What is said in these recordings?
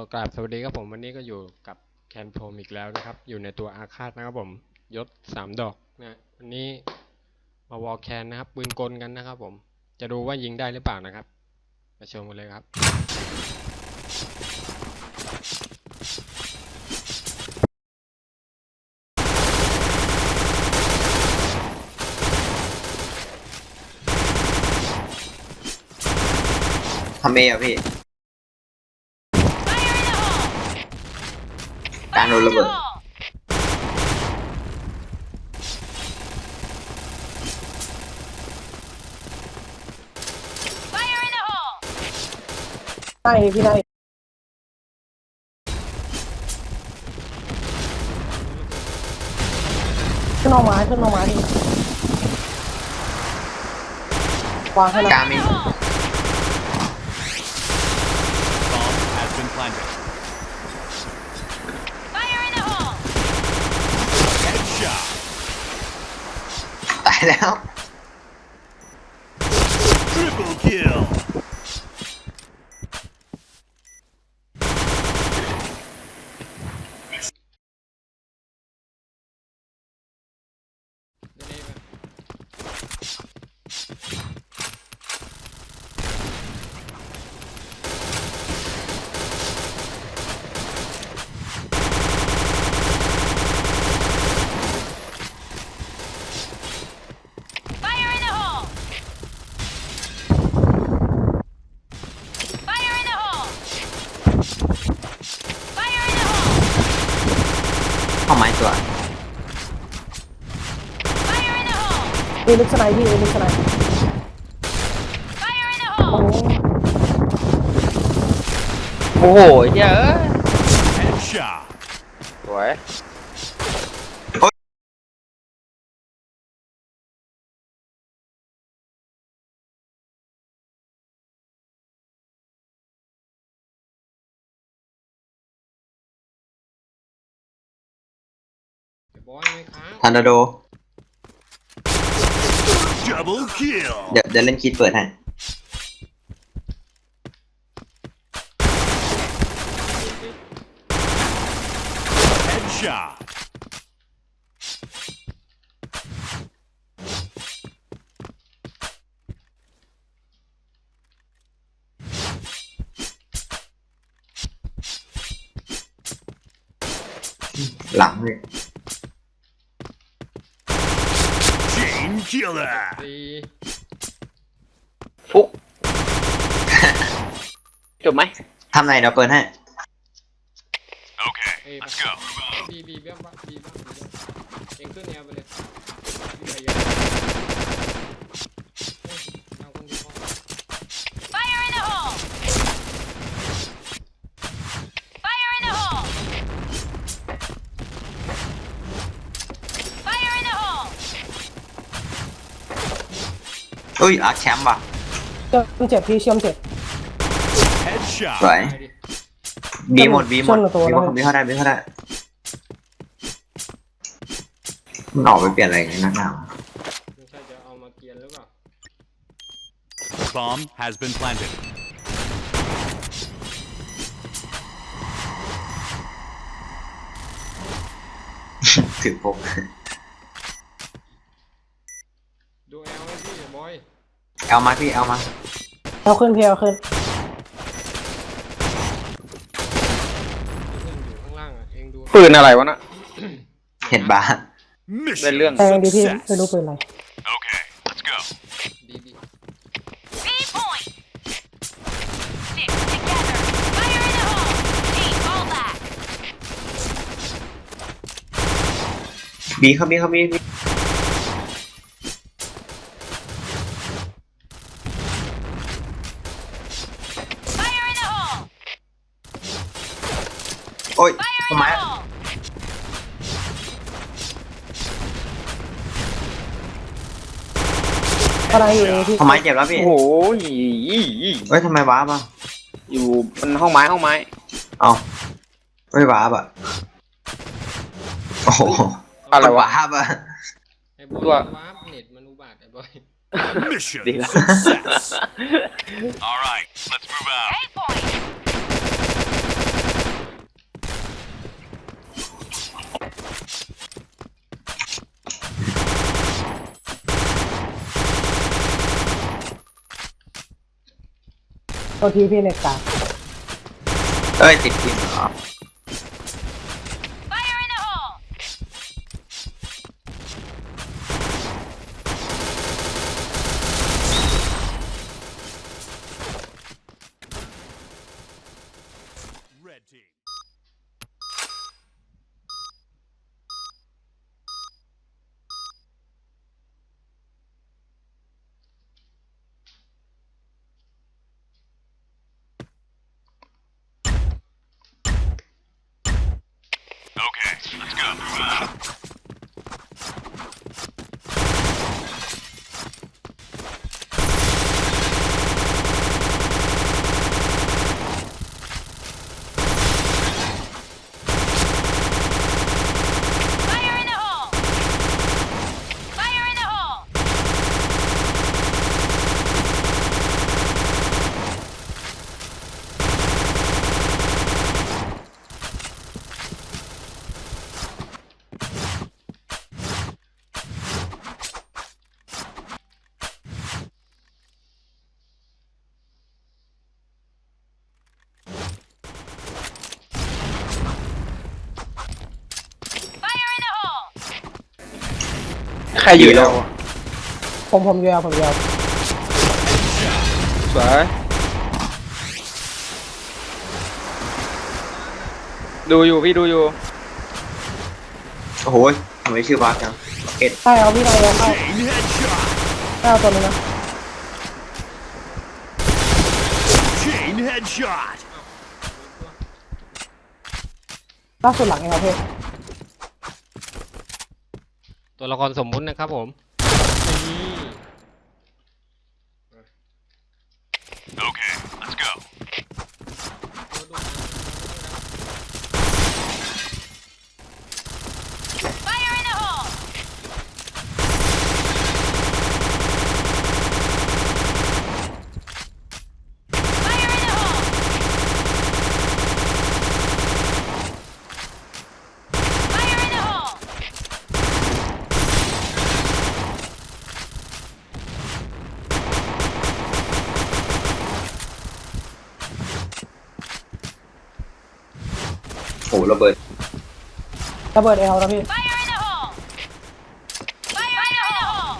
อกราบสวัสดีครับผมวันนี้ก็อยู่กับแคนโพมอีกแล้วนะครับ อยู่ในตัวอาฆาตนะครับผมยศสามดอกนะวันนี้มาวอลแคนนะครับปืนกลกันนะครับผมจะดูว่ายิงได้หรือเปล่านะครับมาชมกันเลยครับ ทำเองเหรอพี่ การโดนระเบิดได้พี่ได้ขึ้นเอาไม้ขึ้นเอาไม้ดิวางให้กนะลางมี Bomb has been planted. Headshot. ตาย แล้ว Triple kill. เข้าไม้ตัว เอลิกสไนพี่เอลิกสไนโอ้โอ้โหเหี้ยเอ้ย Headshot. สวยบอยไหมครับทันดาโด Double kill. เดี๋ยวเดี๋ยวเล่นคิดเปิดให้ Headshot. หลังเลย killer. ตีฟุกจบไหมทำไหนเดี๋ยวเปิดให้ Okay, เอ้ย let's go. บีบีเบี้ยบ้างบีบ้างบีบ้างเองขึ้นแนวไปเลยบีไปเยอะเฮ้ยเอาคนเดียวพอ อุ้ยอาร์คแชมป์ว่ะ เชื่อมเจ็บพี่เชื่อมเจ็บ Headshot. สวยไปดิบีหมดบีหมดชนกับตัวบีหมดแล้วบีเข้าได้บีเข้าได้มันออกไปเปลี่ยนอะไรอย่างนี้นักหนาวะไม่ใช่จะเอามาเกียนหรือเปล่า Bomb has been planted. ถือพก ดูแอลไว้พี่บอยเอามาพี่เอามาเอาขึ้นพี่เอาขึ้นเพื่อนอยู่ข้างล่างอะ เองดูปืนอะไรวะน่ะเห็นบาร์ Mission เรื่องแทงดีพี่ไม่ success. รู้ปืนอะไร Okay, let's go. บีบีบีเข้าบีเข้าบีบีโอ้ยทำไม อะไรอยู่พี่ทำไมเจ็บแล้วพี่โอ้โหเฮ้ยทำไมว้าบอะอยู่บนห้องไม้ห้องไม้เอาไม่ว้าบอะโอ้โหอะไรวะว้าบอะไอ้บอยตัววาร์ปเน็ตมันอุบาทไอ้บอย Mission Đi là- success. All right, let's move out. โทษทีพี่เน็ตกลางเอ้ยติดทีมเหรอ Fire in the hole! Red team. โอเค let's go. Move out. 'Fire in the hole! Fire in the hole! Fire in the hole! ใครอยู่แล้วผมผมยาวผมยาวสวยดูอยู่พี่ดูอยู่ โอ้โหทำไมชื่อบักจังเอ็ดใช่เอาพี่นายเอาเข้า Chain headshot. ใช่เอาตัวนึงนะ Chain headshot. ล่าสุดหลังเองครับพี่ ตัวละครสมมุตินะครับผมนี่ Okay, let's go. Fire in the hole! Fire in the hole! Fire in the hole! โอ้โห ระเบิดระเบิดเอลนะพี่ Fire in the hole! Fire in the hole!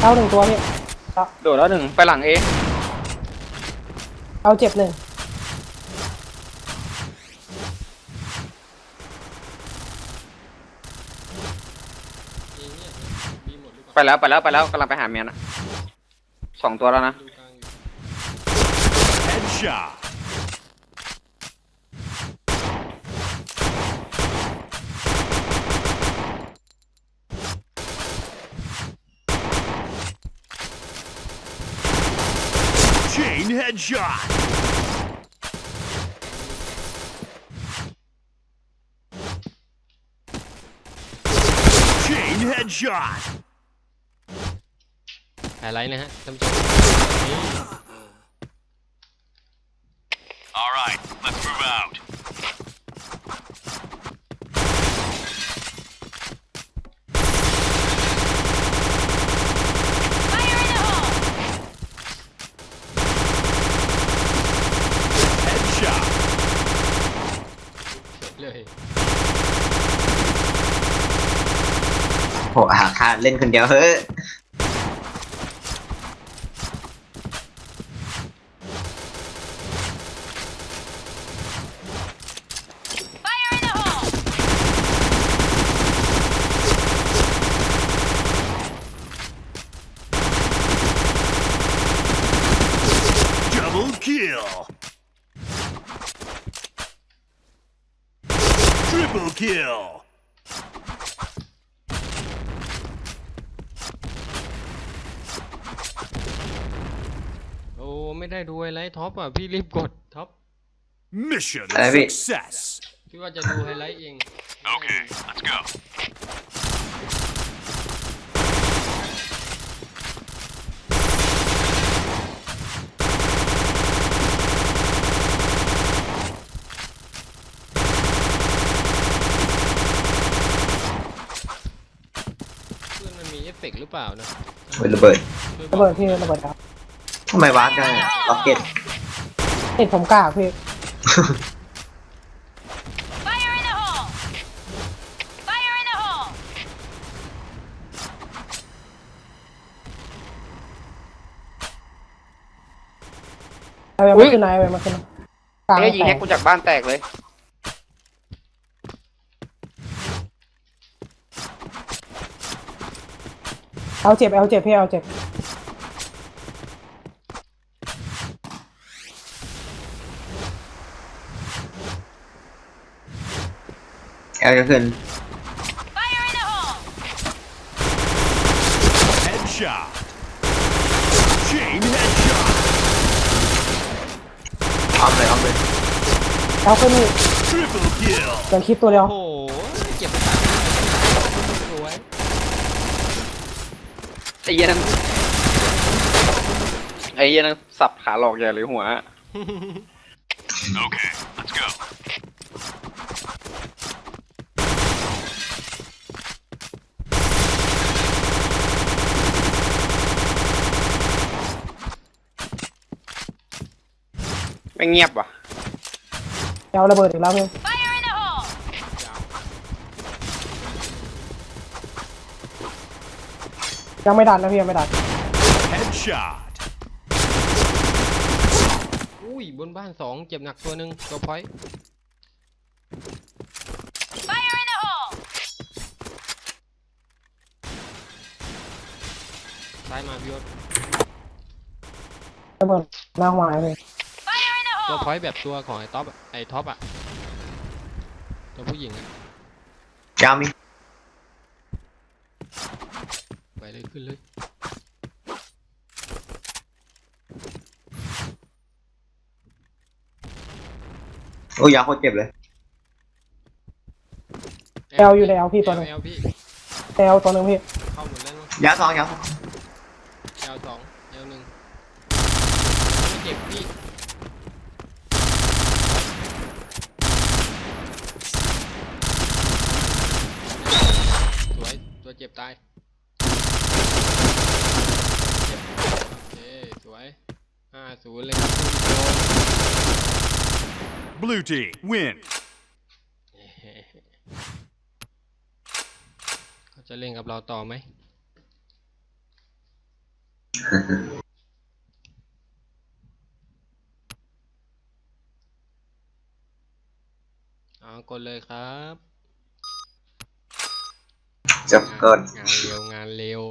เอาหนึ่งตัวพี่เอาโดดแล้วหนึ่งไปหลังเองเอาเจ็บหนึ่งนี่เนี่ยมีหมดหรือเปไปล่าแล้วไปแล้วไปแล้วกำลังไปหาเมียนะสองตัวแล้วนะ ดูกลางอยู่ Headshot. 'Chain headshot. Chain headshot. ไฮไลท์นะฮะท่านผู้ชมนี่ All right, let's move out. Fire in the hole! Headshot. เลย โอ้อาคาเล่นคนเดียวเฮ้ย Fire in the hole! Double kill. Triple kill. โอ้ไม่ได้ดูไฮไลท์ท็อปอะพี่รีบกดท็อป Mission อะไรพี่ success. พี่ว่าจะดูไฮไลท์เอง Okay, let's go. พื่อนมันมีเอฟเฟ ฟกต์หรือเปล่านะเฮ้ยระเบิดช่วยบระอกเบิดพี่ระเบิดครับทำไมวาร์ปได้ล็อกเก็ตเห็นผมกล้าพี่ Fire in the hole! Fire in the hole! ไอเวมาขึ้นนะไอเวมาขึ้นนะกลางเอ้ยยิงแตแฮกกกูจากบ้านแตกเลย เอาเจ็บเอาเจ็บพี่เอาเจ็บแอลจะขึ้น Fire in the hole! Headshot. Chain headshot. ออมเลยออมเลยเอาขึ้นนี่ Triple kill. เดินคลิปตัวเดียว โอ้โหเก็บไปสามสวย ไอ้เหี้ยนั่นไอ้เหี้ยนั่นสับขาหลอกใหญ่เลยหัว Okay, let's go. ไม่เงียบว่ะเอาระเบิดอีกแล้วพี่ Fire in the hole! ยังไม่ดันนะพี่ยังไม่ดัน Headshot. อุ้ยบนบ้านสองเจ็บหนักตัวหนึ่งตัวพอยต์ Fire in the hole! ซ้ายมาพี่ยศระเบิดหน้าหัวไอ้พี่ Fire in the ตัว hole! พอยต์แบบตัวของไอ้ท็อปอะไอ้ท็อปอะตัวผู้หญิงอะยาวมี ไป เลยขึ้นเลยโอ้ยยาวโคตรเจ็บเลย แอลอยู่ในแอลพี่ตัวหนึงแอลพี่แอลตัวหนึงพี่เข้าหมดแล้วเนอะยาวสองยาวสองแอลสองแอลหนึ่งไม่เจ็บพี่สวยตัวเจ็บตายเจ็บโอเค สวยห้าศูนย์เลยครับทุกคน Blue team win. เขาจะเล่นกับเราต่อไหม เอากดเลยครับ จบก่อนงานเร็วงานเร็ว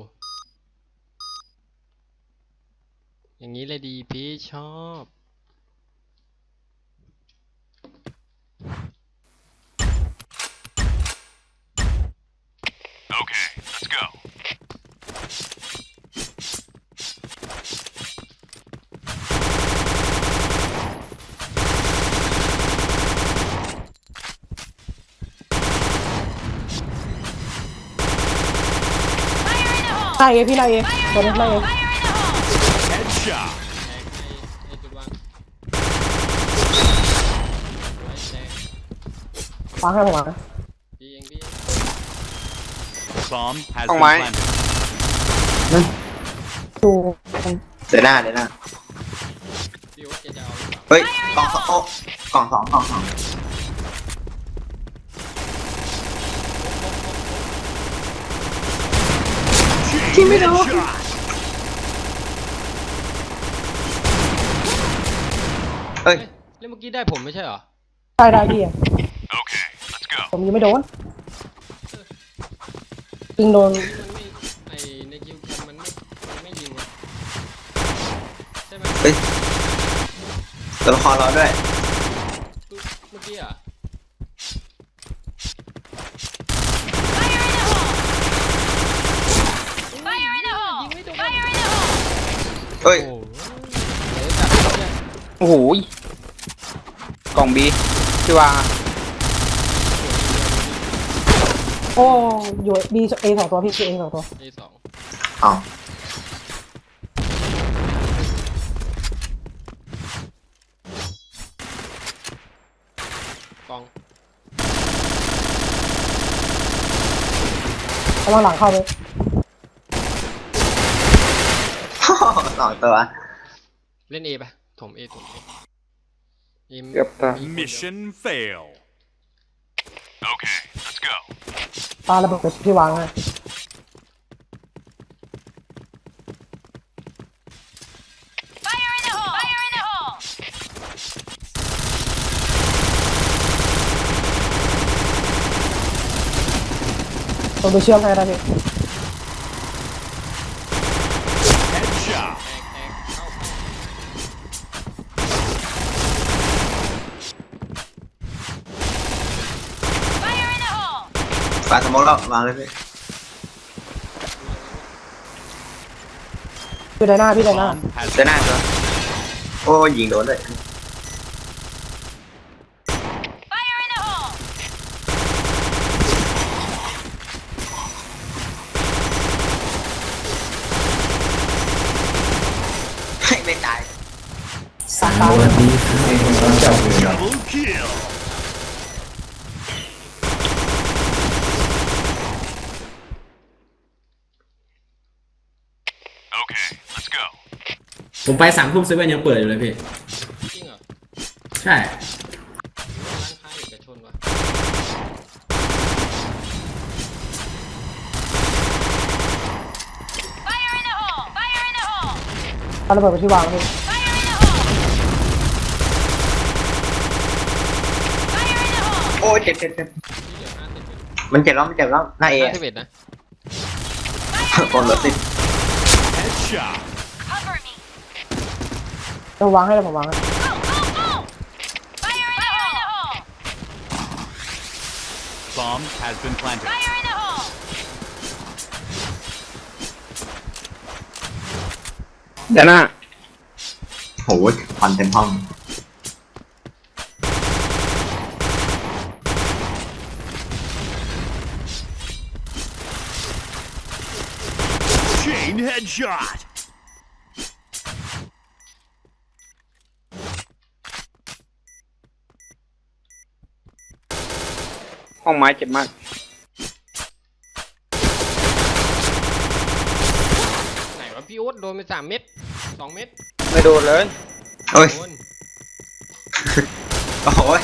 อย่างนี้เลยดีพี่ชอบ Okay, let's go. Fire in the hole! หน้าเอพี่หน้าเอตัวนี้หน้าเอ Fire in the hole! Headshot. แตกไอ้ไอ้จุดวางไว้แตก ฟังให้ผมอะพี่เองพี่เอง Bomb has Không been máy. planted. ดูเดี๋ยวหน้าเดี๋ยวหน้าพี่โอ๊ตจะจะเอาหรือเปล่าเฮ้ยกล่องสองโอ้กล่องสองกล่องสอง Chain headshot. เฮ้ย เฮ้ยแล้วเมื่อกี้ได้ผมไม่ใช่เหรอได้ได้พี่อะ Okay, let's go. ผมยังไม่โดนยิงโดนมันไม่ไอในคิวแคมมันไม่มันไม่ยิงวะใช่ไหมเฮ้ย ตัวละครเราด้วยเมื่อกี้อะ Fire in the hole! ยิงไม่โดน Fire in the hole! เฮ้ย โอ้โหเดี๋ยวจับเนี่ยโอ้โหยกล่องบีที่วางอะ โอ้อยู่บีเอสองตัวพี่เอสองตัวเอสองอ้าวกองกำลังหลังเข้าไปสองตัว เล่นเอปะถมเอถมเอเอ็มเกือบตายมีคนเดียว Mission fail. Okay, let's go. ปาระเบิดไปที่วางให้ Fire in the hole! Fire in the hole! ตัวไปเชื่อมให้ได้พี่ Headshot. แตกแตกเข้าเข้า Fire in the hole! ปลาสโมองแล้ววางเลยพี่พี่ไดหน้าพี่ไดหน้า Bomb has เจะหน้าตัวโอ้ยิงโดนเลย Fire in the hole! ให้ไม่ตายสามตาย double kill. Okay, let's go. ผมไปสามทุ่มเซเว่นยังเปิดอยู่เลยพี่ จริงเหรอใช่ ร้านค้าเอกชนวะ Fire in the hole! Fire in the hole! ปาระเบิดไปที่วางพี่ Fire in the hole! Fire in the hole! โอ้เจ็บเจ็บเจ็บที่เหลือห้าสิบเอ็ดมันเจ็บแล้วมันเจ็บแล้วหน้าเอห้าสิบเอ็ดนะ คนรถติด Headshot. Cover me! เดี๋ยววางให้เดี๋ยวผมวางให้ Go, go, go! Fire in the hole! Bomb has been planted. Fire in the hole! เดี๋ยวหน้าโหควันเต็มห้อง Chain headshot. ห้องไม้เจ็บมาก ไหนวะพี่โอ๊ตโดนไปสามเม็ดสองเม็ดไม่โดนเลย โอ้ย โดนโอ้ย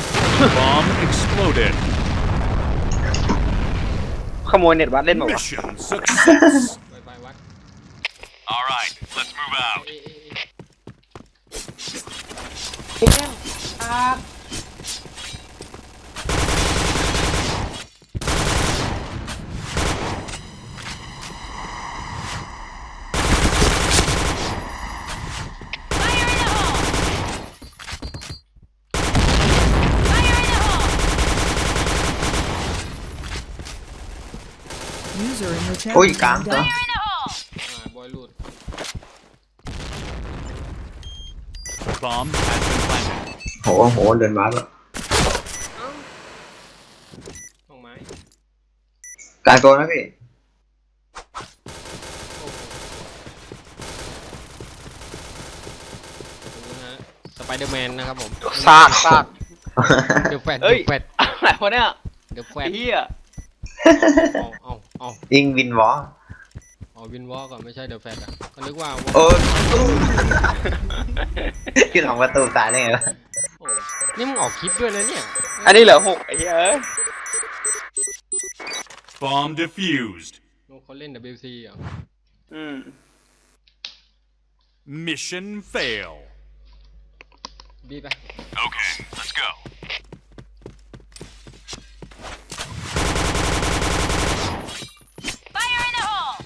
Bomb exploded. ขโมยเน็ตวัดเล่นบอกว่าวะ Mission success. ไปไปวัด All right, let's move out. เอเอเอพี่แก้มครับ Fire in the hole! Fire in the hole! User in your channel. โอ้ยกลางตัว Fire in the hole! อ่าบอยลูด Bomb has been planted. โหโหเดินมาแล้วเอ้าห้องไม้กลางตัวนะพี่โอ้โหดูนะฮะสไปเดอร์แมนนะครับผมซากซาก เดี๋ยวแฟดเอ้เดี๋ย ยวแฟดอะไรวะเนี่ยเดี๋ยวแฟไอ้ดเหี้ยเอา เอาเอายิงวินวอลเอาวินวอลก่อนไม่ใช่เดี๋ยวแฟดอะก็นึกว่าโอ้ยที่หลังประตูตายได้ไงวะโอ้นี่มึงออกคลิปด้วยนะเนี่ยอันนี้เหลือหกไอ้เหี้ยเอ้ย Bomb defused. โอ้เขาเล่น WC เหรอะอืม Mission fail. บีไป Okay, let's go. Fire in the hole!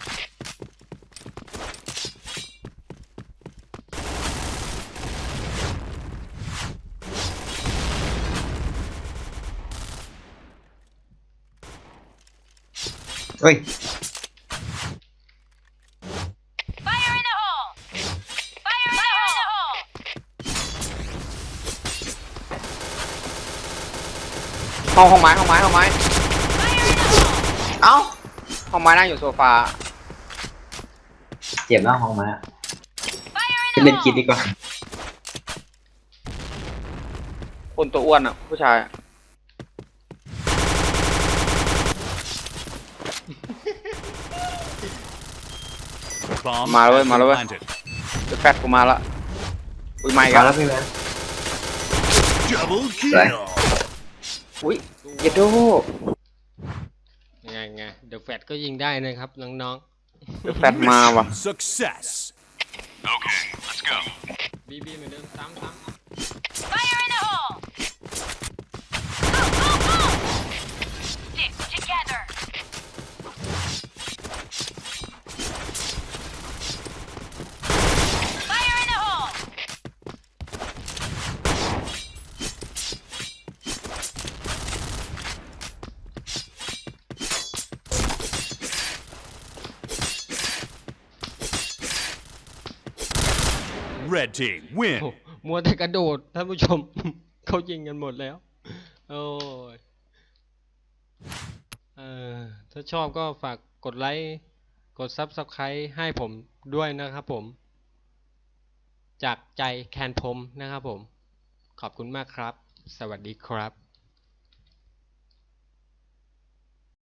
เฮ้ย Fire in the hole! Fire in the hole! ห้องห้องไม้ห้องไม้ห้องไม้ Fire in the hole! เอ้าห้องไม้นั่งอยู่โซฟาเจ็บแล้วห้องมา Fire in จะ the เล่นกิน hole! ดีกว่าคนตัวอ้วนอะ ผู้ชายอะ Bomb Malo, has been malo, eh. planted. เดี๋ยวแฟดกูมาละอุ้ยไม่มากันแล้วพี่แมน Double Right. kill. อุ้ยเยดโดยังไงไงเดี๋ยวแฟดก็ยิงได้นะครับน้องเดี๋ยวแฟดมาว่ะ Mission Success. Okay, let's go. ๆบีบีเหมือนเดิมซ้ำซ้ำ Fire in the hole! Go, go, go! Stick together! Fire in the hole! Red team win. มัวแต่กระโดดท่านผู้ชม เขายิงกันหมดแล้ว โอ้ยเออถ้าชอบก็ฝากกดไลค์ กด Subscribe ให้ผมด้วยนะครับผม จากใจแคนพมนะครับผม ขอบคุณมากครับ สวัสดีครับ